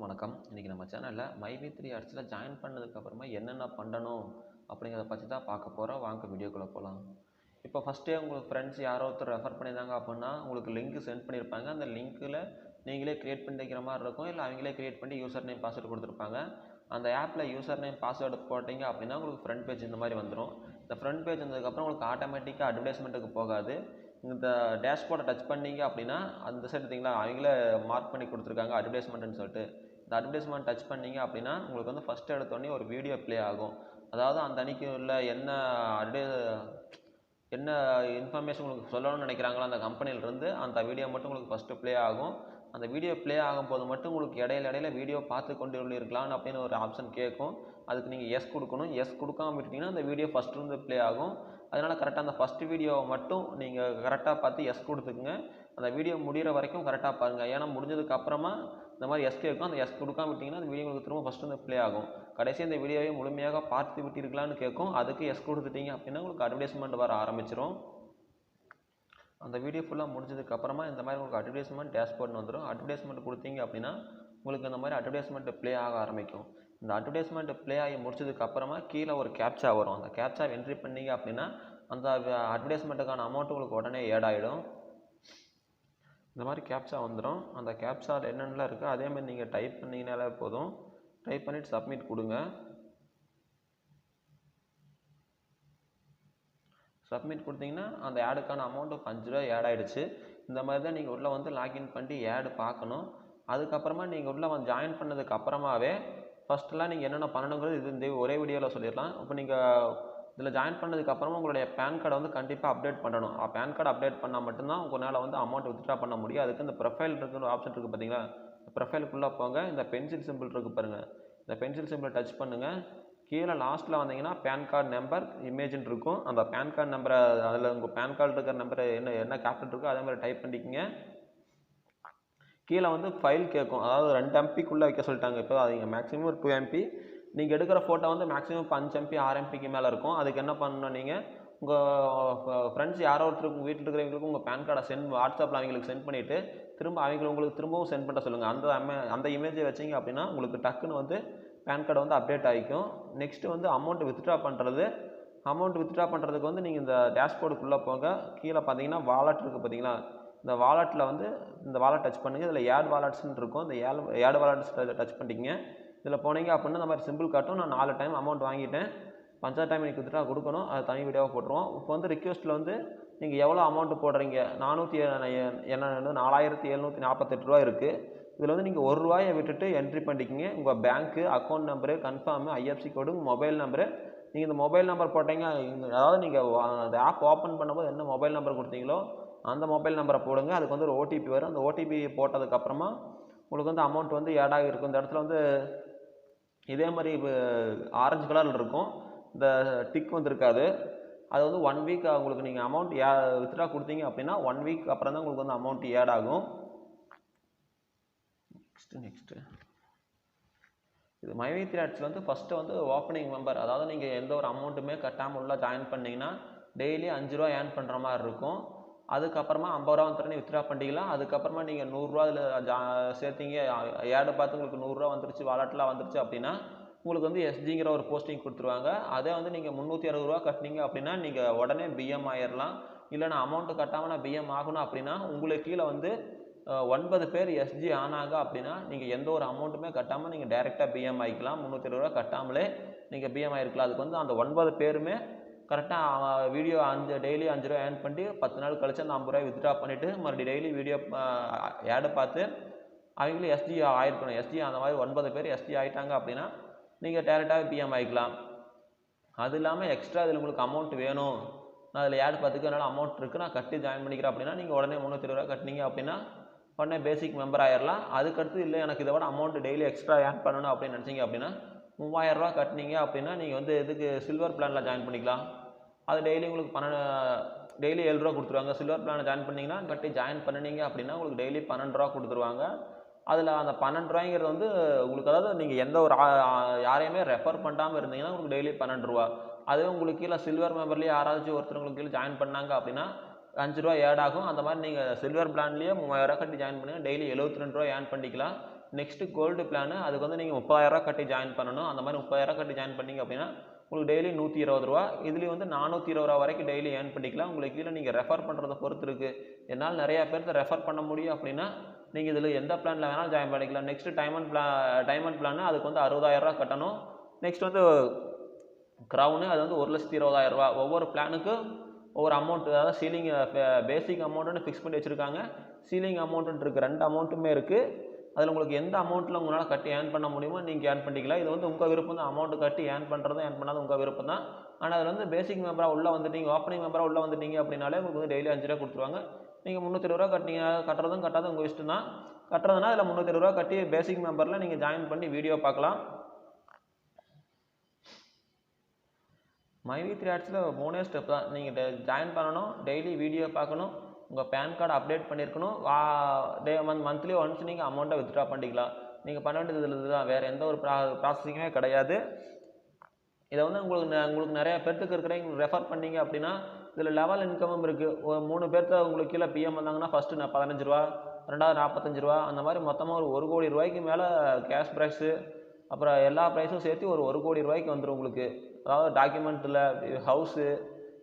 அனைவருக்கும் வணக்கம். இன்றைக்கி நம்ம சேனலில் மைவி த்ரீ ஆர்ட்ஸில் ஜாயின் பண்ணதுக்கப்புறமா என்னென்ன பண்ணணும் அப்படிங்கிறத பற்றி தான் பார்க்க போகிறோம் வாங்க வீடியோக்குள்ளே போகலாம் இப்போ ஃபஸ்ட்டே உங்களுக்கு ஃப்ரெண்ட்ஸ் யாரோ ஒருத்தர் ரெஃபர் பண்ணியிருந்தாங்க அப்படின்னா உங்களுக்கு லிங்க் சென்ட் பண்ணியிருப்பாங்க. அந்த லிங்க்கில் நீங்களே க்ரியேட் பண்ணிக்கிற மாதிரி இருக்கும். இல்லை அவங்களே க்ரியேட் பண்ணி யூசர் நேம் பாஸ்வேர்டு கொடுத்துருப்பாங்க. அந்த ஆப்பில் யூசர் நேம் பாஸ்வேர்டு போட்டிங்க அப்படின்னா உங்களுக்கு ஃப்ரண்ட் பேஜ் இந்த மாதிரி வந்துடும் இந்த ஃப்ரண்ட் பேஜ் வந்ததுக்கப்புறம் உங்களுக்கு ஆட்டோமேட்டிக்காக அட்வர்டைஸ்மெண்ட்டுக்கு போகாது. இந்த டேஷ்போர்டை டச் பண்ணீங்க அப்படின்னா அந்த சைடு பார்த்தீங்களா அவங்களே மார்க் பண்ணி கொடுத்துருக்காங்க அட்வர்டைஸ்மெண்ட்டுன்னு சொல்லிட்டு. இந்த அட்வர்டைஸ்மெண்ட் டச் பண்ணீங்க அப்படின்னா உங்களுக்கு வந்து ஃபஸ்ட்டு எடுத்தோடனே ஒரு வீடியோ ப்ளே ஆகும். அதாவது அந்த அன்னைக்கு உள்ள என்ன அட்வர்டை என்ன இன்ஃபர்மேஷன் உங்களுக்கு சொல்லணும்னு நினைக்கிறாங்களோ அந்த கம்பெனியிலிருந்து அந்த வீடியோ மட்டும் உங்களுக்கு ஃபஸ்ட்டு ப்ளே ஆகும். அந்த வீடியோ ப்ளே ஆகும்போது மட்டும் உங்களுக்கு இடையில இடையில வீடியோ பார்த்து கொண்டு இருக்கலாம்னு அப்படின்னு ஒரு ஆப்ஷன் கேட்கும். அதுக்கு நீங்கள் எஸ் கொடுக்கணும். எஸ் கொடுக்காம விட்டுட்டீங்கன்னா அந்த வீடியோ ஃபஸ்ட்டு ப்ளே ஆகும். அதனால் கரெக்டாக அந்த ஃபஸ்ட்டு வீடியோவை மட்டும் நீங்கள் கரெக்டாக பார்த்து எஸ் கொடுத்துக்குங்க. அந்த வீடியோ முடிகிற வரைக்கும் கரெக்டாக பாருங்கள் ஏன்னா முடிஞ்சதுக்கு அப்புறமா இந்த மாதிரி எஸ் கேட்கும் அந்த எஸ் கொடுக்காம விட்டிங்கன்னா அந்த வீடியோ உங்களுக்கு திரும்ப ஃபஸ்ட்டு வந்து ப்ளே ஆகும். கடைசி இந்த வீடியோவை முழுமையாக பார்த்து விட்டிருக்கலான்னு கேட்கும். அதுக்கு எஸ் கொடுத்துட்டீங்க அப்படின்னா உங்களுக்கு அட்வர்டைஸ்மெண்ட் வர ஆரம்பிச்சிடும் அந்த வீடியோ ஃபுல்லாக முடிஞ்சதுக்கு அப்புறமா இந்த மாதிரி உங்களுக்கு அட்வர்டைஸ்மெண்ட் டேஷ்போர்ட் வந்துடும் அட்வர்டைஸ்மெண்ட் கொடுத்தீங்க அப்படின்னா உங்களுக்கு இந்த மாதிரி அட்வர்டைஸ்மெண்ட் ப்ளே ஆக ஆரம்பிக்கும். இந்த அட்வர்டைஸ்மெண்ட் ப்ளே ஆகி முடிச்சதுக்கு அப்புறமா கீழே ஒரு கேப்ச்சா வரும். அந்த கேப்ச்சா என்ட்ரி பண்ணீங்க அப்படின்னா அந்த அட்வர்டைஸ்மெண்ட்டுக்கான அமௌண்ட் உங்களுக்கு உடனே ஏட் ஆகிடும் இந்த மாதிரி கேப்சா வந்துடும் அந்த கேப்சாவில் என்னென்னலாம் இருக்குது அதேமாதிரி நீங்கள் டைப் பண்ணிங்கனாலே போதும். டைப் பண்ணிவிட்டு சப்மிட் கொடுங்க. சப்மிட் கொடுத்தீங்கன்னா அந்த ஆடுக்கான அமௌண்ட்டும் அஞ்சு ரூபா ஆட் ஆகிடுச்சு இந்த மாதிரி தான் நீங்கள் உள்ளே வந்து லாகின் பண்ணி ஆடு பார்க்கணும். அதுக்கப்புறமா நீங்கள் உள்ளே வந்து ஜாயின் பண்ணதுக்கு அப்புறமாவே ஃபஸ்ட்டெலாம் நீங்கள் என்னென்ன பண்ணணுங்கிறது இது இந்த ஒரே வீடியோவில் சொல்லிடலாம். இப்போ நீங்கள் இதில் ஜாயின் பண்ணதுக்கு அப்புறமா உங்களுடைய பேன் கார்டை வந்து கண்டிப்பாக அப்டேட் பண்ணணும். பேன் கார்டு அப்டேட் பண்ணால் மட்டும்தான் உங்களால் வந்து அமௌண்ட் வித்ட்ரா பண்ண முடியும். அதுக்கு இந்த ப்ரொஃபைல் இருக்கிற ஆப்ஷன் இருக்குது பார்த்தீங்களா ப்ரொஃபைலுக்குள்ளே போங்க. இந்த பென்சில் சிம்பிள் இருக்குது பாருங்கள் இந்த பென்சில் சிம்பிளை டச் பண்ணுங்கள் கீழே லாஸ்ட்டில் வந்தீங்கன்னா பேன் கார்டு நம்பர் இமேஜின் இருக்கும். அந்த பேன் கார்டு நம்பரை அதில் உங்கள் பேன் கார்டு இருக்கிற நம்பரை என்ன என்ன கேப்டன் இருக்கோ அதே மாதிரி டைப் பண்ணிக்கோங்க. கீழே வந்து ஃபைல் கேட்கும். அதாவது ரெண்டு எம்பிக்குள்ளே வைக்க சொல்லிட்டாங்க. இப்போ அது மேக்ஸிமம் ஒரு டூ எம்பி நீங்கள் எடுக்கிற ஃபோட்டோ வந்து மேக்ஸிமம் இப்போ அஞ்சு எம்பி ஆறு எம்பிக்கு மேலே இருக்கும். அதுக்கு என்ன பண்ணணும் நீங்கள் உங்கள் ஃப்ரெண்ட்ஸ் யாரோ ஒருத்தருக்கு உங்கள் வீட்டில் இருக்கிறவங்களுக்கு உங்கள் பேன் கார்டை சென்ட் வாட்ஸ்அப்பில் அவங்களுக்கு சென்ட் பண்ணிவிட்டு திரும்ப அவங்க உங்களுக்கு திரும்பவும் சென்ட் பண்ண சொல்லுங்கள் அந்த அந்த இமேஜை வச்சிங்க அப்படின்னா உங்களுக்கு டக்குன்னு வந்து பேன் கார்டு வந்து அப்டேட் ஆகிக்கும் நெக்ஸ்ட்டு வந்து அமௌண்ட் வித்ட்ரா பண்ணுறது அமௌண்ட் வித்ட்ரா பண்ணுறதுக்கு வந்து நீங்கள் இந்த டேஷ்போர்டுக்குள்ளே போங்க. கீழே பார்த்தீங்கன்னா வாலெட் இருக்குது பார்த்தீங்களா இந்த வாலெட்டில் வந்து இந்த வாலெட் டச் பண்ணுங்கள் இதில் ஏட் வாலெட்ஸ்ன்னு இருக்கும். இந்த ஏட் ஏட் வாலெட்ஸ் டச் பண்ணிட்டீங்க இதில் போனீங்க அப்படின்னா இந்த மாதிரி சிம்பிள் காட்டும். நான் நாலு டைம் அமௌண்ட் வாங்கிட்டேன். பஞ்சாயத்து டைம் எனக்கு கொடுத்துட்டா கொடுக்கணும். அது தனி வீடியோவாக போட்டுருவோம். இப்போ வந்து ரிக்வெஸ்ட்டில் வந்து நீங்கள் எவ்வளோ அமௌண்ட் போடுறீங்க? நானூற்றி என்ன நாலாயிரத்தி எழுநூற்றி நாற்பத்தெட்டு ரூபா இருக்குது இதில் வந்து நீங்கள் ஒரு ரூபாயை விட்டுட்டு என்ட்ரி பண்ணிக்கிங்க. உங்கள் பேங்க்கு account number confirm IFSC code mobile number நீங்கள் இந்த மொபைல் நம்பர் போட்டீங்க. அதாவது நீங்கள் அந்த ஆப் ஓப்பன் பண்ணும்போது என்ன மொபைல் நம்பர் கொடுத்தீங்களோ அந்த மொபைல் நம்பரை போடுங்க. அதுக்கு வந்து ஒரு ஓடிபி வரும். அந்த ஓடிபி போட்டதுக்கப்புறமா உங்களுக்கு வந்து அமௌண்ட் வந்து ஏடாக இருக்கும். இந்த இடத்துல வந்து இதே மாதிரி இப்போ ஆரஞ்சு கலரில் இருக்கும். இந்த டிக் வந்துருக்காது. அது வந்து ஒன் வீக் உங்களுக்கு நீங்கள் அமௌண்ட் ஏ வித்ட்ரா கொடுத்தீங்க அப்படின்னா ஒன் வீக் அப்புறம் தான் உங்களுக்கு வந்து அமௌண்ட் ஏட் ஆகும். நெக்ஸ்ட்டு நெக்ஸ்ட்டு இது மைவி த்ரீ வந்து ஃபஸ்ட்டு வந்து ஓப்பனிங் மெம்பர் அதாவது நீங்கள் எந்த ஒரு அமௌண்ட்டுமே கட்டாமல் உள்ள ஜாயின் பண்ணிங்கன்னா டெய்லி அஞ்சு ரூபா ஏர்ன் பண்ணுற மாதிரி இருக்கும். அதுக்கப்புறமா ஐம்பது ரூபா வந்துட்டு வித்ட்ரா பண்ணிக்கலாம் அதுக்கப்புறமா நீங்கள் நூறுரூவா அதில் ஜா சேர்த்திங்க. ஏடை பார்த்து உங்களுக்கு நூறுரூவா வந்துருச்சு வாலெட்டில் வந்துருச்சு அப்படின்னா உங்களுக்கு வந்து எஸ்ஜிங்கிற ஒரு போஸ்டிங் கொடுத்துருவாங்க. அதே வந்து நீங்கள் முந்நூற்றி அறுபது ரூபா கட்டினீங்க அப்படின்னா நீங்கள் உடனே பிஎம் ஆயிடலாம் இல்லை நான் அமௌண்ட்டு கட்டாமல் நான் பிஎம் ஆகணும் அப்படின்னா உங்களுக்கு கீழே வந்து ஒன்பது பேர் எஸ்ஜி ஆனாங்க அப்படின்னா நீங்கள் எந்த ஒரு அமௌண்ட்டுமே கட்டாமல் நீங்கள் டேரெக்டாக பிஎம் ஆகிக்கலாம் முந்நூற்றி இருபது ரூபா கட்டாமலே நீங்கள் பிஎம் ஆகிருக்கலாம் அதுக்கு வந்து அந்த ஒன்பது பேருமே கரெக்டாக வீடியோ அஞ்சு டெய்லி அஞ்சு ரூபா ஏர்ன் பண்ணி பத்து நாள் கழிச்சு அந்த ஐம்பது ரூபாய் வித்ட்ரா பண்ணிவிட்டு மறுபடியும் டெய்லி வீடியோ ஆடை பார்த்து அவங்களும் எஸ்டி ஆயிருக்கணும். எஸ்டி அந்த மாதிரி ஒன்பது பேர் எஸ்டி ஆகிட்டாங்க அப்படின்னா நீங்கள் டேரெக்டாக பிஎம் ஆகிக்கலாம் அது இல்லாமல் எக்ஸ்ட்ரா இதில் உங்களுக்கு அமௌண்ட் வேணும். நான் அதில் ஆட் பார்த்துக்கு என்னால் அமௌண்ட் இருக்குது நான் கட்டி ஜாயின் பண்ணிக்கிறேன் அப்படின்னா நீங்கள் உடனே முந்நூற்றி ரூபா கட்டினீங்க அப்படின்னா உடனே பேசிக் மெம்பர் ஆயிடலாம் அதுக்கடுத்து இல்லை எனக்கு இதை விட அமௌண்ட் டெய்லி எக்ஸ்ட்ரா ஆட் பண்ணணும் அப்படின்னு நினச்சிங்க அப்படின்னா மூவாயிரரூவா கட்டினீங்க அப்படின்னா நீங்கள் வந்து எதுக்கு சில்வர் பிளானில் ஜாயின் பண்ணிக்கலாம். அது டெய்லி உங்களுக்கு பன்னெண்டு டெய்லி ஏழு ரூபா கொடுத்துருவாங்க. சில்வர் பிளானில் ஜாயின் பண்ணிங்கன்னா கட்டி ஜாயின் பண்ணினீங்க அப்படின்னா உங்களுக்கு டெய்லி பன்னெண்டு ரூபா கொடுத்துருவாங்க. அதில் அந்த பன்னெண்டு ரூபாய்ங்கிறது வந்து உங்களுக்கு அதாவது நீங்கள் எந்த ஒரு யாரையுமே ரெஃபர் பண்ணாமல் இருந்தீங்கன்னா உங்களுக்கு டெய்லி பன்னெண்டு ரூபா. அதுவே உங்களுக்கு கீழே சில்வர் மெம்பர்லேயே யாராச்சும் ஒருத்தர் உங்களுக்கு கீழே ஜாயின் பண்ணாங்க அப்படின்னா அஞ்சு ரூபா ஏட் ஆகும். அந்த மாதிரி நீங்கள் சில்வர் பிளான்லேயே மூவாயிரரூவா கட்டி ஜாயின் பண்ணுங்கள் டெய்லி எழுபத்தி ரெண்டு ரூபா ஏர்ன் பண்ணிக்கலாம். நெக்ஸ்ட்டு கோல்டு பிளானு அதுக்கு வந்து நீங்கள் முப்பதாயிரரூவா கட்டி ஜாயின் பண்ணணும். அந்த மாதிரி முப்பதாயிரரூவா கட்டி ஜாயின் பண்ணீங்க அப்படின்னா உங்களுக்கு டெய்லி நூற்றி இருபது ரூபா இதுலேயும் வந்து நானூற்றி இருபது ரூபா வரைக்கும் டெய்லி ஏர்ன் பண்ணிக்கலாம். உங்களுக்கு கீழே நீங்கள் ரெஃபர் பண்ணுறத பொறுத்து இருக்குது என்னால் நிறையா பேர்த்த ரெஃபர் பண்ண முடியும் அப்படின்னா நீங்கள் இதில் எந்த பிளானில் வேணாலும் ஜாயின் பண்ணிக்கலாம். Next diamond plan diamond plan அதுக்கு வந்து அறுபதாயிரரூவா கட்டணும். நெக்ஸ்ட் வந்து க்ரௌனு அது வந்து ஒரு லட்சத்தி இருபதாயிரரூவா ஒவ்வொரு பிளானுக்கும் ஒவ்வொரு அமௌண்ட் அதாவது சீலிங் பேசிக் அமௌண்ட்டுன்னு ஃபிக்ஸ் பண்ணி வச்சுருக்காங்க. சீலிங் அமௌண்ட்டுன்னு இருக்குது ரெண்டு அமௌண்ட்டுமே இருக்குது அதில் உங்களுக்கு எந்த அமௌண்ட்டில் உங்களால் கட்டி ஏர்ன் பண்ண முடியுமோ நீங்கள் ஏர்ன் பண்ணிக்கலாம். இது வந்து உங்கள் விருப்பம் தான். அமௌண்ட் கட்டி ஏர்ன் பண்ணுறதும் ஏர்ன் பண்ணாத உங்கள் விருப்பம் தான். ஆனால் அதில் வந்து பேசிக் மெம்பராக உள்ளே வந்துட்டீங்க ஓப்பனிங் மெம்பராக உள்ளே வந்துட்டீங்க அப்படின்னாலே உங்களுக்கு வந்து டெய்லி அஞ்சு ரூபா கொடுத்துருவாங்க. நீங்கள் முந்நூற்றி இருபது ரூபா கட்டிங்க கட்டுறதும் கட்டாத உங்கள் இஷ்டம் தான். கட்டுறதுனா அதில் முந்நூற்றி இருபது ரூபா கட்டி பேசிக் மெம்பரில் நீங்கள் ஜாயின் பண்ணி வீடியோ பார்க்கலாம். மைவி த்ரீ ஆட்ஸில் மூணே ஸ்டெப் தான். நீங்கள் ஜாயின் பண்ணணும் டெய்லி வீடியோ பார்க்கணும். உங்கள் பேன் கார்டு அப்டேட் பண்ணியிருக்கணும் வா டே மந்த் மந்த்லி ஒன்ஸ் நீங்கள் அமௌண்ட்டை வித்ட்ரா பண்ணிக்கலாம். நீங்கள் பண்ண வேண்டியது இதில் வேறு எந்த ஒரு ப்ரா ப்ராசஸிங்குமே கிடையாது. இதை வந்து உங்களுக்கு உங்களுக்கு நிறைய பேர்த்துக்கு இருக்கிறவங்க ரெஃபர் பண்ணீங்க அப்படின்னா இதில் லெவல் இன்கமும் இருக்குது ஒரு மூணு பேர்த்த உங்களுக்கு கீழே பிஎம் வந்தாங்கன்னா ஃபஸ்ட்டு நான் பதினஞ்சு ரூபா ரெண்டாவது நாற்பத்தஞ்சு ரூபா அந்த மாதிரி மொத்தமாக ஒரு ஒரு கோடி ரூபாய்க்கு மேலே கேஷ் ப்ரைஸு அப்புறம் எல்லா ப்ரைஸும் சேர்த்து ஒரு ஒரு கோடி ரூபாய்க்கு வந்துடும் உங்களுக்கு. அதாவது டாக்குமெண்ட்டில் ஹவுஸு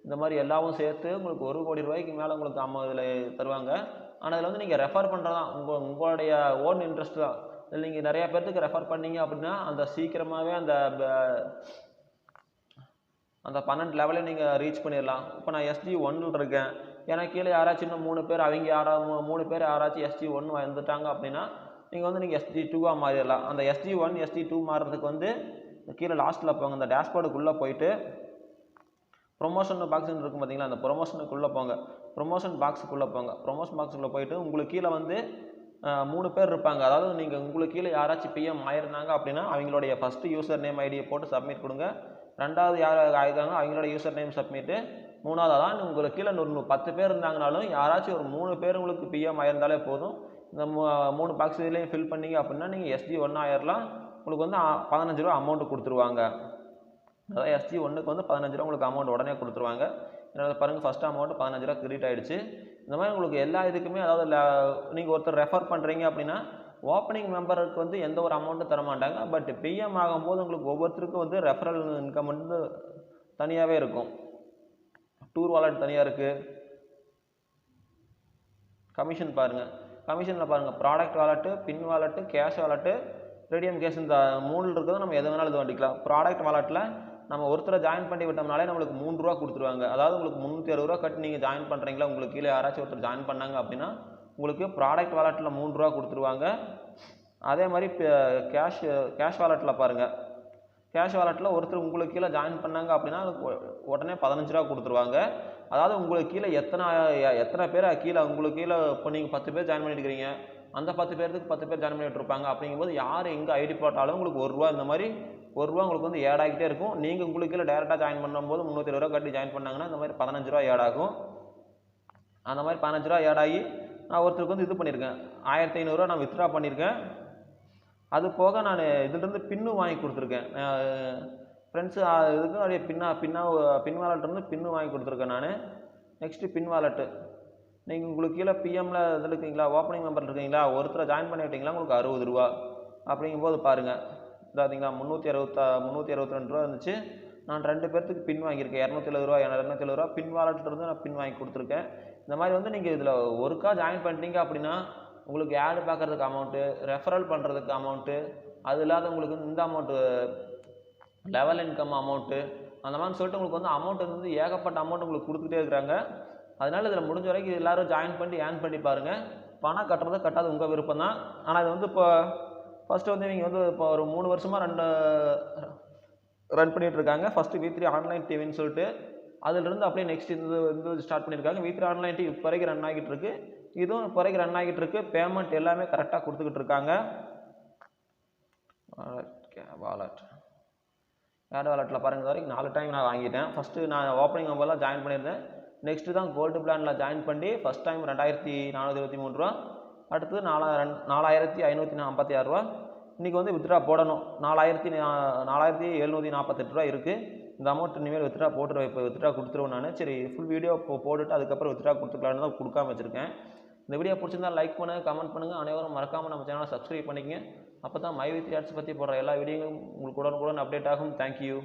இந்த மாதிரி எல்லாவும் சேர்த்து உங்களுக்கு ஒரு கோடி ரூபாய்க்கு மேலே உங்களுக்கு அம்மா இதில் தருவாங்க. ஆனால் இதில் வந்து நீங்கள் ரெஃபர் பண்ணுறதான் உங்கள் உங்களுடைய ஓன் இன்ட்ரெஸ்ட் தான். இதில் நீங்கள் நிறையா பேர்த்துக்கு ரெஃபர் பண்ணீங்க அப்படின்னா அந்த சீக்கிரமாகவே அந்த அந்த பன்னெண்டு லெவலில் நீங்கள் ரீச் பண்ணிடலாம். இப்போ நான் எஸ்டி ஒன்னில் இருக்கேன். ஏன்னா கீழே யாராச்சும் இன்னும் மூணு பேர் அவங்க யாராவது மூணு பேர் யாராச்சும் எஸ்டி ஒன் வந்துட்டாங்க அப்படின்னா நீங்கள் வந்து நீங்கள் எஸ்டி டூவாக மாறிடலாம். அந்த எஸ்டி ஒன் எஸ்டி டூ மாறுறதுக்கு வந்து கீழே லாஸ்ட்டில் போங்க. அந்த டேஷ்போர்டுக்குள்ளே போயிட்டு ப்ரொமோஷன் பாக்ஸ்னு இருக்கும் பார்த்தீங்களா அந்த ப்ரொமோஷனுக்குள்ளே போங்க. ப்ரொமோஷன் பாக்ஸுக்குள்ளே போங்க. ப்ரொமோஷன் பாக்ஸுக்குள்ளே போயிட்டு உங்களுக்கு கீழே வந்து மூணு பேர் இருப்பாங்க. அதாவது நீங்கள் உங்களுக்கு கீழே யாராச்சும் பிஎம் ஆயிருந்தாங்க அப்படின்னா அவங்களுடைய ஃபஸ்ட்டு யூசர் நேம் ஐடியை போட்டு சப்மிட் கொடுங்க. ரெண்டாவது யார் ஆயிருக்காங்க அவங்களோட யூசர் நேம் சப்மிட்டு மூணாவது தான் உங்களுக்கு கீழே ஒரு பத்து பேர் இருந்தாங்கனாலும் யாராச்சும் ஒரு மூணு பேர் உங்களுக்கு பிஎம் ஆயிருந்தாலே போதும். இந்த மூ- மூணு பாக்ஸ் இதுலேயும் ஃபில் பண்ணீங்க அப்படின்னா நீங்கள் எஸ்டி ஒன்றா ஆயிரலாம். உங்களுக்கு வந்து பதினஞ்சு ரூபா அமௌண்ட்டு கொடுத்துருவாங்க. அதாவது எஸ்ஜி ஒன்றுக்கு வந்து பதினஞ்சு ரூபா உங்களுக்கு அமௌண்ட் உடனே கொடுத்துருவாங்க. என்னோட பாருங்கள் ஃபஸ்ட் அமௌண்ட் பதினஞ்சு ரூபா கிரெடிட் ஆகிடுச்சு இந்த மாதிரி உங்களுக்கு எல்லா இதுக்குமே அதாவது நீங்கள் ஒருத்தர் ரெஃபர் பண்ணுறீங்க அப்படின்னா ஓப்பனிங் மெம்பருக்கு வந்து எந்த ஒரு அமௌண்ட்டும் தர மாட்டாங்க பட் பிஎம் ஆகும்போது உங்களுக்கு ஒவ்வொருத்தருக்கும் வந்து ரெஃபரல் இன்கம் வந்து தனியாகவே இருக்கும். டூர் வாலெட் தனியாக இருக்குது கமிஷன் பாருங்கள் கமிஷனில் பாருங்கள் product wallet pin wallet cash wallet redeem cash இந்த மூணு இருக்கிறது நம்ம எது வேணாலும் இது பண்ணிக்கலாம். ப்ராடக்ட் வாலெட்டில் நம்ம ஒருத்தரை ஜாயின் பண்ணி விட்டோம்னாலே நம்மளுக்கு மூணு ரூபா கொடுத்துருவாங்க. அதாவது உங்களுக்கு முந்நூற்றி அறுபது ரூபா கட்டி நீங்கள் ஜாயின் பண்ணுறீங்களா உங்களுக்கு கீழே யாராச்சும் ஒருத்தர் ஜாயின் பண்ணாங்க அப்படின்னா உங்களுக்கு ப்ராடக்ட் வாலெட்டில் மூணு ரூபா கொடுத்துருவாங்க. அதே மாதிரி கேஷ் கேஷ் வாலெட்டில் பாருங்கள் கேஷ் வாலெட்டில் ஒருத்தர் உங்களுக்கு கீழே ஜாயின் பண்ணாங்க அப்படின்னா உடனே பதினஞ்சு ரூபா கொடுத்துருவாங்க. அதாவது உங்களுக்கு கீழே எத்தனை எத்தனை பேர் கீழே உங்களுக்கு கீழே இப்போ நீங்கள் பத்து பேர் ஜாயின் பண்ணியிருக்கிறீங்க அந்த பத்து பேருக்கு பத்து பேர் ஜாயின் பண்ணிட்டு இருப்பாங்க அப்படிங்கும்போது யார் எங்கே ஐடி போட்டாலும் உங்களுக்கு ஒரு ரூபா இந்த மாதிரி ஒரு ரூபா உங்களுக்கு வந்து ஏட் ஆகிட்டே இருக்கும். நீங்கள் உங்களுக்கு கீழே டேரெக்டாக ஜாயின் பண்ணும்போது முந்நூற்றி ரூபா கட்டி ஜாயின் பண்ணாங்கன்னா இந்த மாதிரி பதினஞ்சு ரூபா ஏட் ஆகும். அந்த மாதிரி பதினஞ்சு ரூபா ஏட் ஆகி நான் ஒருத்தருக்கு வந்து இது பண்ணியிருக்கேன். ஆயிரத்தி ஐநூறுரூவா நான் வித்ட்ரா பண்ணியிருக்கேன். அது போக நான் இதுலேருந்து பின்னு வாங்கி கொடுத்துருக்கேன். ஃப்ரெண்ட்ஸு இதுக்கு அப்படியே பின்னா பின்னா பின் வாலெட்லேருந்து பின்னு வாங்கி கொடுத்துருக்கேன் நான். நெக்ஸ்ட்டு பின் வாலெட்டு நீங்கள் உங்களுக்கு கீழே பிஎம்மில் இதில் இருக்கீங்களா? ஓப்பனிங் மெம்பர் இருக்கீங்களா? ஒருத்தரை ஜாயின் பண்ணி விட்டீங்களா உங்களுக்கு அறுபது ரூபா. அப்படிங்கும்போது பாருங்கள் பார்த்தீங்களா முந்நூற்றி அறுபத்தா முந்நூற்றி அறுபத்தி ரெண்டு ரூபா இருந்துச்சு. நான் ரெண்டு பேர்த்துக்கு பின் வாங்கியிருக்கேன். இரநூத்தி எழுபது ரூபா இரநூத்தி எழுபது ரூபா பின் வாலெட்லேருந்து நான் பின் வாங்கி கொடுத்துருக்கேன். இந்த மாதிரி வந்து நீங்கள் இதில் ஒருக்கா ஜாயின் பண்ணிட்டீங்க அப்படின்னா உங்களுக்கு ஆடு பார்க்குறதுக்கு அமௌண்ட்டு ரெஃபரல் பண்ணுறதுக்கு அமௌண்ட்டு அது இல்லாத உங்களுக்கு இந்த அமௌண்ட்டு லெவல் இன்கம் அமௌண்ட்டு அந்த மாதிரி சொல்லிட்டு உங்களுக்கு வந்து அமௌண்ட் வந்து ஏகப்பட்ட அமௌண்ட் உங்களுக்கு கொடுத்துட்டே இருக்கிறாங்க. அதனால் இதில் முடிஞ்ச வரைக்கும் எல்லாரும் ஜாயின் பண்ணி ஏர்ன் பண்ணி பாருங்கள் பணம் கட்டுறது கட்டாது உங்கள் விருப்பம் தான். ஆனால் இது வந்து இப்போ ஃபஸ்ட்டு வந்து இவங்க வந்து இப்போ ஒரு மூணு வருஷமாக ரெண்டு ரன் பண்ணிகிட்ருக்காங்க இருக்காங்க. ஃபஸ்ட்டு வி த்ரீ ஆன்லைன் டிவின்னு சொல்லிட்டு அதிலிருந்து அப்படியே நெக்ஸ்ட் இந்த வந்து ஸ்டார்ட் பண்ணியிருக்காங்க வி த்ரீ ஆன்லைன் டிவி இப்போ வரைக்கும் ரன் ஆகிட்டு இருக்கு. இதுவும் இப்போ வரைக்கும் ரன் ஆகிட்டு இருக்கு. பேமெண்ட் எல்லாமே கரெக்டாக கொடுத்துக்கிட்டு இருக்காங்க. வாலெட் வேறு வாலெட்டில் பாருங்கள் வரைக்கும் நாலு டைம் நான் வாங்கிட்டேன். ஃபஸ்ட்டு நான் ஓப்பனிங் மொபைலாக ஜாயின் பண்ணியிருந்தேன். நெக்ஸ்ட்டு தான் கோல்டு பிளானில் ஜாயின் பண்ணி ஃபஸ்ட் டைம் ரெண்டாயிரத்தி நானூற்றி இருபத்தி மூணு ரூபா. அடுத்தது நாலா ரெண்- நாலாயிரத்தி ஐநூற்றி ஐம்பத்தி ஆறு ரூபா. இன்றைக்கி வந்து வித்ட்ரா போடணும். நாலாயிரத்தி நா- நாலாயிரத்தி எழுநூற்றி நாற்பத்தெட்டு ரூபா இருக்குது இந்த அமௌண்ட் இனிமேல் வித்ட்ரா போட்டுருவேன் இப்போ வித்ட்ரா கொடுத்துருவேன் நான். சரி ஃபுல் வீடியோ இப்போ போட்டுட்டு அதுக்கப்புறம் வித்ட்ரா கொடுத்துக்கலான்னு தான் கொடுக்காம வச்சுருக்கேன். இந்த வீடியோ பிடிச்சிருந்தா லைக் பண்ணுங்கள் கமெண்ட் பண்ணுங்கள் அனைவரும் மறக்காமல் நம்ம சேனலை சப்ஸ்கிரைப் பண்ணிக்கங்க. அப்போ தான் மை வித் ஆட்ஸ் பற்றி போடுற எல்லா வீடியோங்களும் உங்களுக்கு உடனுக்குடன் அப்டேட் ஆகும். தேங்க்யூ